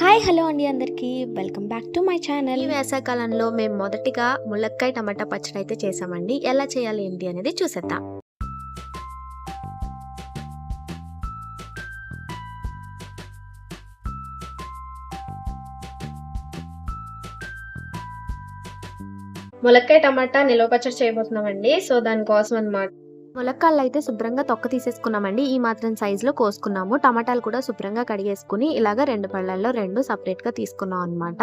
Hi hello అండి అందరికీ. Welcome back to my channel. ఈ వేసవికాలంలో మేము మొదటిగా ములక్కాయ టమాటా పచ్చడి అయితే చేసామండి. ఎలా చేయాలి ఏంటి అనేది చూసేద్దాం. ములక్కాయ టమాటా నిల్వ పచ్చడి చేయబోతున్నామండి. సో దానికోసం అనమాట ములక్కాళ్ళు అయితే శుభ్రంగా తొక్క తీసేసుకున్నామండి. ఈ మాత్రం సైజులో కోసుకున్నాము. టమాటాలు కూడా శుభ్రంగా కడిగేసుకుని ఇలాగ రెండు పళ్ళల్లో రెండు సపరేట్గా తీసుకున్నాం అనమాట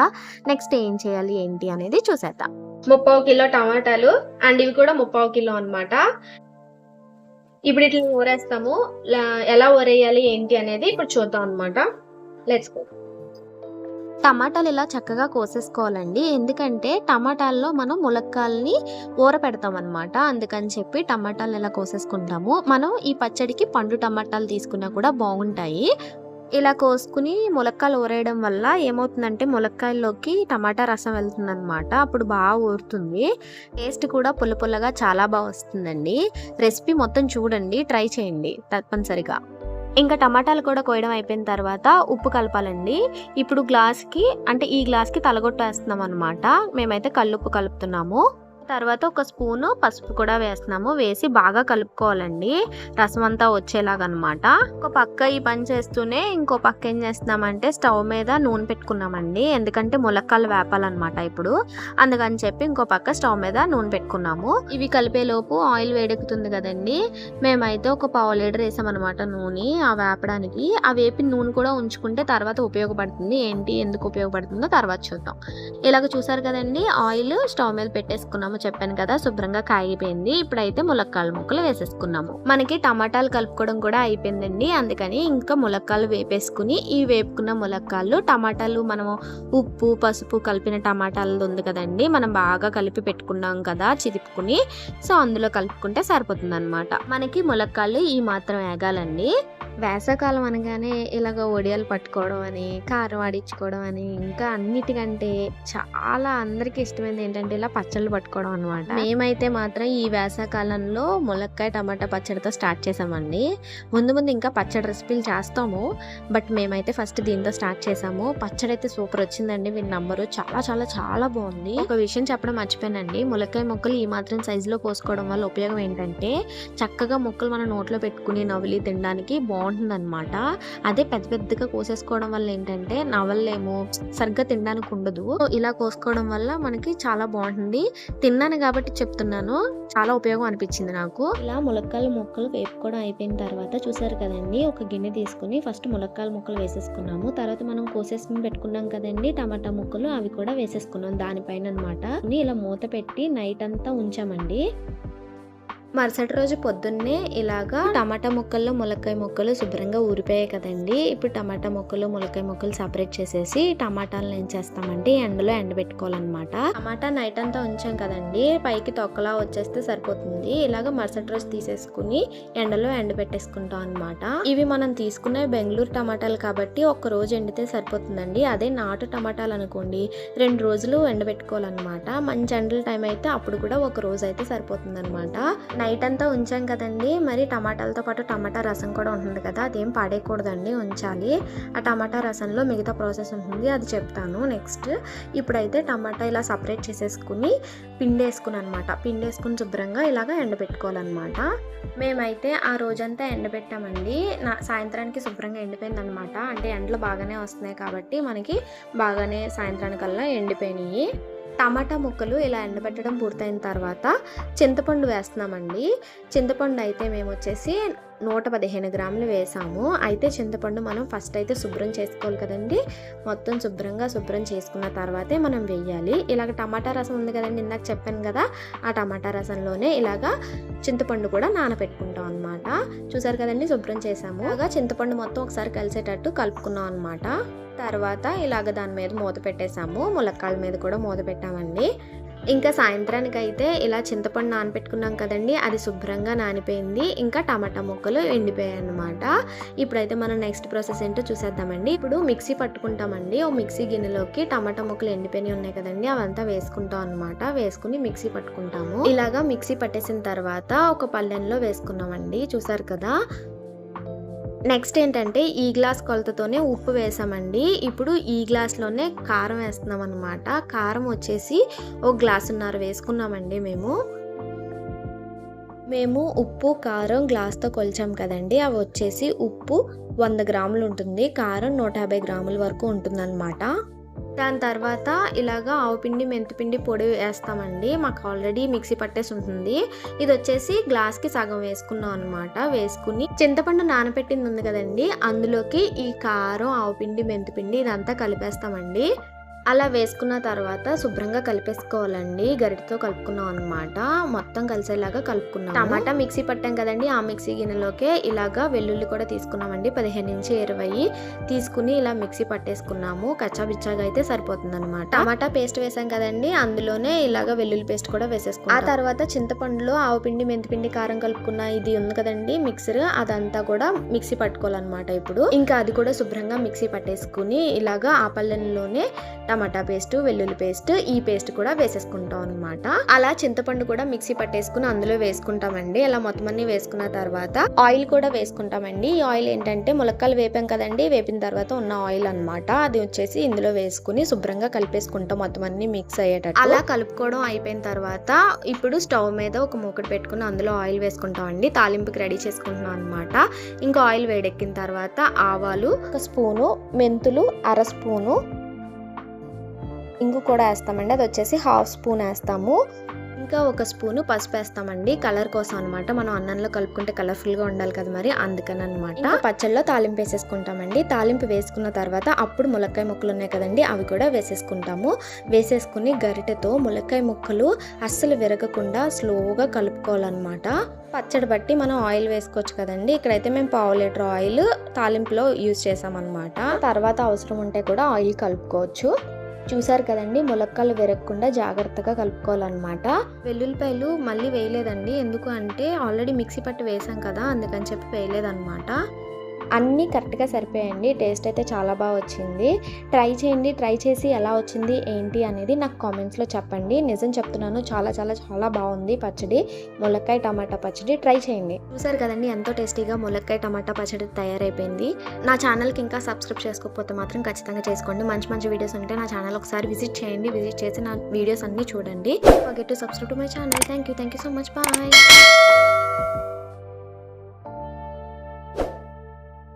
నెక్స్ట్ ఏం చేయాలి ఏంటి అనేది చూసేద్దాం. ముప్పావు కిలో టమాటాలు అండ్ ఇవి కూడా ముప్పావు కిలో అనమాట ఇప్పుడు ఇట్లా ఊరేస్తాము ఎలా ఊరేయాలి ఏంటి అనేది ఇప్పుడు చూద్దాం అనమాట లెట్స్ గో టమాటాలు ఇలా చక్కగా కోసేసుకోవాలండి. ఎందుకంటే టమాటాల్లో మనం ములక్కాల్ని ఊర పెడతాం అనమాట అందుకని చెప్పి టమాటాలు ఇలా కోసేసుకుంటాము. మనం ఈ పచ్చడికి పండు టమాటాలు తీసుకున్నా కూడా బాగుంటాయి. ఇలా కోసుకుని ములక్కాయలు ఊరేయడం వల్ల ఏమవుతుందంటే ములక్కాయల్లోకి టమాటా రసం వెళ్తుంది అనమాట అప్పుడు బాగా ఊరుతుంది. టేస్ట్ కూడా పుల్ల పుల్లగా చాలా బాగా వస్తుందండి. రెసిపీ మొత్తం చూడండి ట్రై చేయండి తప్పనిసరిగా. ఇంకా టమాటాలు కూడా కోయడం అయిపోయిన తర్వాత ఉప్పు కలపాలండి. ఇప్పుడు గ్లాస్కి అంటే ఈ గ్లాస్కి తలగొట్టేస్తున్నాం అనమాట మేమైతే కల్లుప్పు కలుపుతున్నాము. తర్వాత ఒక స్పూను పసుపు కూడా వేస్తున్నాము. వేసి బాగా కలుపుకోవాలండి. రసం అంతా వచ్చేలాగా అనమాట ఒక పక్క ఈ పని చేస్తూనే ఇంకో పక్క ఏం చేస్తున్నామంటే స్టవ్ మీద నూనె పెట్టుకున్నామండి. ఎందుకంటే ములక్కాలు వేపాలన్నమాట ఇప్పుడు. అందుకని చెప్పి ఇంకో పక్క స్టవ్ మీద నూనె పెట్టుకున్నాము. ఇవి కలిపేలోపు ఆయిల్ వేడెక్కుతుంది కదండి. మేమైతే ఒక పావు లీటర్ వేసామన్నమాట నూనె ఆ వేపడానికి. ఆ వేపిన నూనె కూడా ఉంచుకుంటే తర్వాత ఉపయోగపడుతుంది. ఏంటి ఎందుకు ఉపయోగపడుతుందో తర్వాత చూద్దాం. ఇలాగ చూసారు కదండి ఆయిల్ స్టవ్ మీద పెట్టేసుకున్నాము. చెప్పాను కదా శుభ్రంగా కాగిపోయింది. ఇప్పుడైతే ములక్కాయల ముక్కలు వేసేసుకున్నాము. మనకి టమాటాలు కలుపుకోవడం కూడా అయిపోయిందండి. అందుకని ఇంకా ములక్కాయలు వేపేసుకుని ఈ వేపుకున్న ములక్కాయలు టమాటాలు మనము ఉప్పు పసుపు కలిపిన టమాటాలు ఉంది కదండి మనం బాగా కలిపి పెట్టుకున్నాం కదా చిదుపుకుని సో అందులో కలుపుకుంటే సరిపోతుంది అనమాట మనకి ములక్కాయలు ఈ మాత్రం వేగాలండి. వేసవకాలం అనగానే ఇలాగ ఒడియాలు పట్టుకోవడం అని కారం ఆడించుకోవడం అని ఇంకా అన్నిటికంటే చాలా అందరికి ఇష్టమైనది ఏంటంటే ఇలా పచ్చళ్ళు పట్టుకోవడం అనమాట మేమైతే మాత్రం ఈ వేసవకాలంలో ములక్కాయ టమాటా పచ్చడితో స్టార్ట్ చేసామండి. ముందు ముందు ఇంకా పచ్చడి రెసిపీలు చేస్తాము. బట్ మేమైతే ఫస్ట్ దీంతో స్టార్ట్ చేసాము. పచ్చడి అయితే సూపర్ వచ్చిందండి. వీళ్ళ నంబరు చాలా చాలా చాలా బాగుంది. ఒక విషయం చెప్పడం మర్చిపోయానండి. ములక్కాయ ముక్కలు ఈ మాత్రం సైజులో కోసుకోవడం వల్ల ఉపయోగం ఏంటంటే చక్కగా ముక్కలు మన నోట్లో పెట్టుకుని నవలి తినడానికి బాగుంది అనమాట అదే పెద్ద పెద్దగా కోసేసుకోవడం వల్ల ఏంటంటే నవలేమో సరిగ్గా తినడానికి ఉండదు. ఇలా కోసుకోవడం వల్ల మనకి చాలా బాగుంటుంది. తిన్నాను కాబట్టి చెప్తున్నాను. చాలా ఉపయోగం అనిపించింది నాకు. ఇలా ములక్కాయల ముక్కలు వేపుకోవడం అయిపోయిన తర్వాత చూసారు కదండి ఒక గిన్నె తీసుకుని ఫస్ట్ ములక్కాయల ముక్కలు వేసేసుకున్నాము. తర్వాత మనం కోసేసుకుని పెట్టుకున్నాం కదండి టమాటా ముక్కలు అవి కూడా వేసేసుకున్నాం దానిపైన అనమాట ఇలా మూత పెట్టి నైట్ అంతా ఉంచామండి. మరుసటి రోజు పొద్దున్నే ఇలాగా టమాటా ముక్కల్లో ములక్కాయ ముక్కలు శుభ్రంగా ఊరిపోయాయి కదండి. ఇప్పుడు టమాటా ముక్కలు ములక్కాయ ముక్కలు సపరేట్ చేసేసి టమాటాలను ఏం చేస్తామంటే ఎండలో ఎండబెట్టుకోవాలన్నమాట. టమాటా నైట్ అంతా ఉంచాం కదండి. పైకి తొక్కలా వచ్చేస్తే సరిపోతుంది. ఇలాగ మరుసటి రోజు తీసేసుకుని ఎండలో ఎండబెట్టేసుకుంటాం అనమాట ఇవి మనం తీసుకునే బెంగళూరు టమాటాలు కాబట్టి ఒక రోజు ఎండితే సరిపోతుందండి. అదే నాటు టమాటాలు అనుకోండి. రెండు రోజులు ఎండబెట్టుకోవాలన్నమాట. మంచి ఎండల టైం అయితే అప్పుడు కూడా ఒక రోజు అయితే సరిపోతుంది అనమాట నైట్ అంతా ఉంచాం కదండి. మరి టమాటాలతో పాటు టమాటా రసం కూడా ఉంటుంది కదా అదేం పాడేయకూడదండి ఉంచాలి. ఆ టమాటా రసంలో మిగతా ప్రాసెస్ ఉంటుంది అది చెప్తాను నెక్స్ట్. ఇప్పుడైతే టమాటా ఇలా సపరేట్ చేసేసుకుని పిండేసుకుని అనమాట పిండేసుకుని శుభ్రంగా ఇలాగ ఎండబెట్టుకోవాలన్నమాట. మేమైతే ఆ రోజంతా ఎండబెట్టామండి. నా సాయంత్రానికి శుభ్రంగా ఎండిపోయింది అనమాట అంటే ఎండలు బాగానే వస్తున్నాయి కాబట్టి మనకి బాగానే సాయంత్రానికల్లా ఎండిపోయినాయి. టమాటా ముక్కలు ఇలా ఎండబెట్టడం పూర్తయిన తర్వాత చింతపండు వేస్తున్నామండి. చింతపండు అయితే మేము వచ్చేసి నూట పదిహేను గ్రాములు వేసాము. అయితే చింతపండు మనం ఫస్ట్ అయితే శుభ్రం చేసుకోవాలి కదండి. మొత్తం శుభ్రంగా శుభ్రం చేసుకున్న తర్వాతే మనం వేయాలి. ఇలాగ టమాటా రసం ఉంది కదండి ఇందాక చెప్పాను కదా ఆ టమాటా రసంలోనే ఇలాగా చింతపండు కూడా నానబెట్టుకుంటాం అనమాట చూసారు కదండి శుభ్రం చేసాము. అలాగా చింతపండు మొత్తం ఒకసారి కలిసేటట్టు కలుపుకున్నాం అనమాట తర్వాత ఇలాగ దాని మీద మూత పెట్టేసాము ములక్కాళ్ళ మీద కూడా మూత పెట్టామండి. ఇంకా సాయంత్రానికి అయితే ఇలా చింతపండు నానపెట్టుకున్నాం కదండి. అది శుభ్రంగా నానిపోయింది. ఇంకా టమాటా ముక్కలు ఎండిపోయాయి అనమాట ఇప్పుడైతే మనం నెక్స్ట్ ప్రాసెస్ ఏంటో చూసేద్దామండి. ఇప్పుడు మిక్సీ పట్టుకుంటామండి. ఓ మిక్సీ గిన్నెలోకి టమాటా ముక్కలు ఎండిపోయి ఉన్నాయి కదండి. అవంతా వేసుకుంటాం అనమాట వేసుకుని మిక్సీ పట్టుకుంటాము. ఇలాగా మిక్సీ పట్టేసిన తర్వాత ఒక పల్లెంలో వేసుకున్నామండి. చూసారు కదా? నెక్స్ట్ ఏంటంటే ఈ గ్లాస్ కొలతతోనే ఉప్పు వేసామండి. ఇప్పుడు ఈ గ్లాస్లోనే కారం వేస్తున్నాం అనమాట కారం వచ్చేసి ఒక గ్లాసున్నర వేసుకున్నామండి మేము. మేము ఉప్పు కారం గ్లాస్తో కొలిచాం కదండి. అవి వచ్చేసి ఉప్పు వంద గ్రాములు ఉంటుంది. కారం నూట యాభై గ్రాముల వరకు ఉంటుందన్నమాట. దాని తర్వాత ఇలాగా ఆవుపిండి మెంతిపిండి పొడి వేస్తామండి. మాకు ఆల్రెడీ మిక్సీ పట్టేసి ఉంటుంది. ఇది వచ్చేసి గ్లాస్కి సగం వేసుకున్నాం అనమాట వేసుకుని చింతపండు నానబెట్టింది ఉంది కదండి. అందులోకి ఈ కారం ఆవుపిండి మెంతిపిండి ఇదంతా కలిపేస్తామండి. అలా వేసుకున్న తర్వాత శుభ్రంగా కలిపేసుకోవాలండి. గరిటతో కలుపుకున్నాం అనమాట మొత్తం కలిసేలాగా కలుపుకున్నాం టమాటా మిక్సీ పట్టాం కదండి. ఆ మిక్సీ గిన్నెలోకే ఇలాగా వెల్లుల్లి కూడా తీసుకున్నామండి. పదిహేను నుంచి ఇరవై తీసుకుని ఇలా మిక్సీ పట్టేసుకున్నాము. కచ్చా బిచ్చాగా అయితే సరిపోతుంది అనమాట టమాటా పేస్ట్ వేసాం కదండి. అందులోనే ఇలాగా వెల్లుల్లి పేస్ట్ కూడా వేసేసుకున్నాం ఆ తర్వాత చింతపండులో ఆవుపిండి మెంతిపిండి కారం కలుపుకున్న ఇది ఉంది కదండి మిక్సర్. అదంతా కూడా మిక్సీ పట్టుకోవాలన్నమాట ఇప్పుడు. ఇంకా అది కూడా శుభ్రంగా మిక్సీ పట్టేసుకుని ఇలాగా ఆ పల్లెల్లోనే టమాటా పేస్ట్ వెల్లుల్లి పేస్ట్ ఈ పేస్ట్ కూడా వేసేసుకుంటాం అనమాట అలా చింతపండు కూడా మిక్సీ పట్టేసుకుని అందులో వేసుకుంటామండి. అలా మొత్తం అన్ని వేసుకున్న తర్వాత ఆయిల్ కూడా వేసుకుంటామండి. ఈ ఆయిల్ ఏంటంటే ములక్కలు వేపాం కదండి వేపిన తర్వాత ఉన్న ఆయిల్ అన్నమాట. అది వచ్చేసి ఇందులో వేసుకుని శుభ్రంగా కలిపేసుకుంటాం మొత్తం అన్ని మిక్స్ అయ్యేటట్టు. అలా కలుపుకోవడం అయిపోయిన తర్వాత ఇప్పుడు స్టవ్ మీద ఒక మూకటి పెట్టుకుని అందులో ఆయిల్ వేసుకుంటామండి. తాలింపుకి రెడీ చేసుకుంటున్నాం అనమాట ఇంకా ఆయిల్ వేడెక్కిన తర్వాత ఆవాలు ఒక స్పూను మెంతులు అర స్పూను ఇంగు కూడా వేస్తామండి. అది వచ్చేసి హాఫ్ స్పూన్ వేస్తాము. ఇంకా ఒక స్పూను పసుపు వేస్తామండి. కలర్ కోసం అనమాట మనం అన్నంలో కలుపుకుంటే కలర్ఫుల్గా ఉండాలి కదా మరి. అందుకని అనమాట పచ్చళ్ళలో తాలింపు వేసేసుకుంటామండి. తాలింపు వేసుకున్న తర్వాత అప్పుడు ములక్కాయ ముక్కలు ఉన్నాయి కదండి అవి కూడా వేసేసుకుంటాము. వేసేసుకుని గరిటెతో ములక్కాయ ముక్కలు అస్సలు విరగకుండా స్లోగా కలుపుకోవాలన్నమాట. పచ్చడి బట్టి మనం ఆయిల్ వేసుకోవచ్చు కదండి. ఇక్కడైతే మేము పావు లీటర్ ఆయిల్ తాలింపులో యూజ్ చేసామన్నమాట. తర్వాత అవసరం ఉంటే కూడా ఆయిల్ కలుపుకోవచ్చు. చూసారు కదండి ములక్కలు విరగకుండా జాగ్రత్తగా కలుపుకోవాలన్నమాట. వెల్లుల్లిపాయలు మళ్ళీ వేయలేదండి. ఎందుకు అంటే ఆల్రెడీ మిక్సీ పట్టు వేసాం కదా అందుకని చెప్పి వేయలేదన్నమాట. అన్నీ కరెక్ట్గా సరిపోయాయండి. టేస్ట్ అయితే చాలా బాగా వచ్చింది. ట్రై చేయండి. ట్రై చేసి ఎలా వచ్చింది ఏంటి అనేది నాకు కామెంట్స్లో చెప్పండి. నిజం చెప్తున్నాను చాలా చాలా చాలా బాగుంది పచ్చడి. ములక్కాయ టమాటా పచ్చడి ట్రై చేయండి. చూసారు కదండి ఎంతో టేస్టీగా ములక్కాయ టమాటా పచ్చడి తయారైపోయింది. నా ఛానల్కి ఇంకా సబ్స్క్రైబ్ చేసుకోకపోతే మాత్రం ఖచ్చితంగా చేసుకోండి. మంచి మంచి వీడియోస్ ఉంటే నా ఛానల్ ఒకసారి విజిట్ చేయండి. విజిట్ చేసి నా వీడియోస్ అన్నీ చూడండి. Forget to subscribe to my channel thank you thank you so much bye